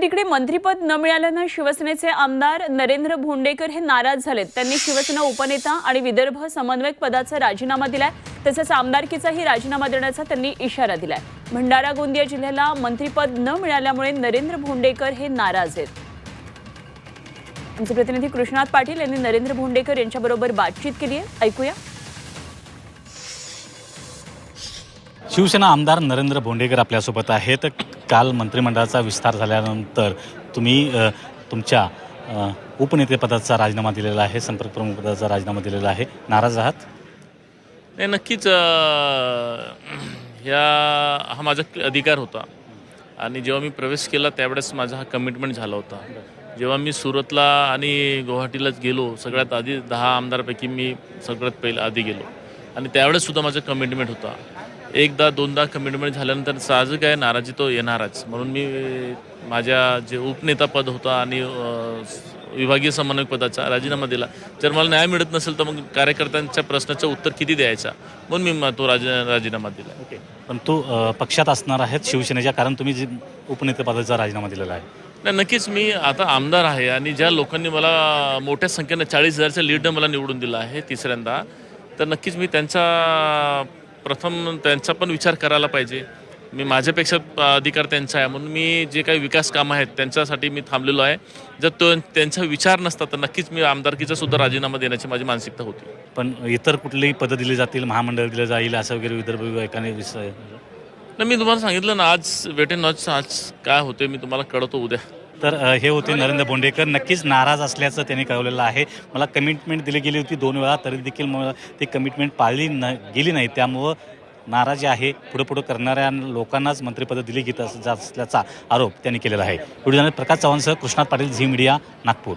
तर इकडे मंत्रीपद न मिळाल्यानं शिवसेनेचे आमदार नरेंद्र भोंडेकर हे नाराज झालेत. त्यांनी शिवसेना उपनेता आणि विदर्भ समन्वयक पदाचा राजीनामा दिलाय. तसंच आमदारकीचाही राजीनामा देण्याचा त्यांनी इशारा दिलाय. भंडारा गोंदिया जिल्ह्याला मंत्रीपद न मिळाल्यामुळे नरेंद्र भोंडेकर हे नाराज आहेत. आमचे प्रतिनिधी कृष्णात पाटील यांनी नरेंद्र भोंडेकर यांच्याबरोबर बातचीत केली आहे ऐकूया. शिवसेना आमदार नरेंद्र भोंडेकर आपल्यासोबत आहेत. काल मंत्रिमंडळाचा विस्तार झाल्यानंतर तुम्ही तुमच्या उपनेतेपदाचा राजीनामा दिलेला आहे संपर्क प्रमुख पदाचा राजीनामा दिलेला आहे. नाराज आहात? नाही नक्कीच ह्या हा माझा अधिकार होता. आणि जेव्हा मी प्रवेश केला त्यावेळेस माझा हा कमिटमेंट झाला होता. जेव्हा मी सुरतला आणि गुवाहाटीलाच गेलो सगळ्यात आधी दहा आमदारपैकी मी सगळ्यात पहिलं आधी गेलो. आणि त्यावेळेस सुद्धा माझं कमिटमेंट होता. एकदा दोनदा कमिटमेंट झाल्यानंतर साहजिक आहे नाराजी तो येणारच. म्हणून मी माझ्या जे उपनेतापद होता आणि विभागीय समन्वयक पदाचा राजीनामा दिला. जर मला न्याय मिळत नसेल तर मग कार्यकर्त्यांच्या प्रश्नाचं उत्तर किती द्यायचा? म्हणून मी तो राजी राजीनामा दिला. ओके. पण तू पक्षात असणार आहेत शिवसेनेच्या कारण तुम्ही जे उपनेतेपदाचा राजीनामा दिलेला आहे. नाही नक्कीच मी आता आमदार आहे आणि ज्या लोकांनी मला मोठ्या संख्येनं चाळीस हजारच्या लीडनं मला निवडून दिलं आहे तिसऱ्यांदा तर नक्कीच मी त्यांचा प्रथम त्यांचा पण विचार करायला पाहिजे. मी माझ्यापेक्षा अधिकार त्यांचा आहे. म्हणून मी जे काही विकास कामं आहेत त्यांच्यासाठी मी थांबलेलो आहे. जर तो त्यांचा विचार नसता तर नक्कीच मी आमदारकीचा सुद्धा राजीनामा देण्याची माझी मानसिकता होती. पण इतर कुठलीही पदं दिली जातील महामंडळ दिलं जाईल असं वगैरे विदर्भ विवेकाने विषय नाही मी तुम्हाला सांगितलं ना आज वेट अँड आज काय होते मी तुम्हाला कळवतो उद्या. तर हे होते नरेंद्र बोंडेकर. नक्कीच नाराज असल्याचं त्यांनी कळवलेलं आहे. मला कमिटमेंट दिली गेली होती दोन वेळा तरी देखील मला ती कमिटमेंट पाळली न गेली नाही. त्यामुळं नाराजी आहे. पुढे पुढे करणाऱ्या लोकांनाच मंत्रिपद दिली घेत जात असल्याचा आरोप त्यांनी केलेला आहे. व्हिडिओ प्रकाश चव्हाणसह कृष्णात पाटील झी मीडिया नागपूर.